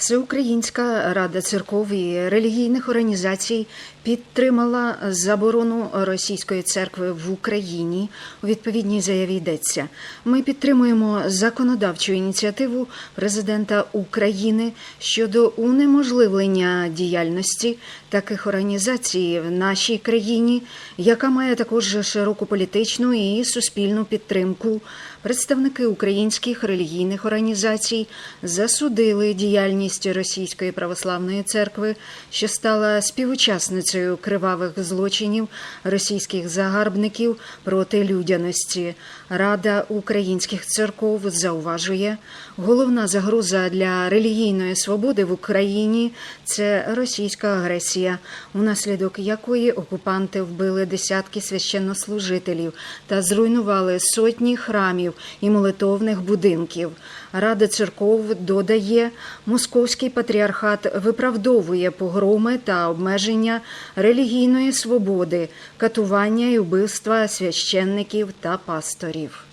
Всеукраїнська рада церков і релігійних організацій підтримала заборону російської церкви в Україні. У відповідній заяві йдеться. Ми підтримуємо законодавчу ініціативу президента України щодо унеможливлення діяльності таких організацій в нашій країні, яка має також широку політичну і суспільну підтримку. Представники українських релігійних організацій засудили діяльність Російської православної церкви, що стала співучасницею кривавих злочинів російських загарбників проти людяності. Рада українських церков зауважує, головна загроза для релігійної свободи в Україні це російська агресія, унаслідок якої окупанти вбили десятки священнослужителів та зруйнували сотні храмів і молитовних будинків. Рада церков додає, московський патріархат виправдовує погроми та обмеження релігійної свободи, катування і вбивства священників та пасторів.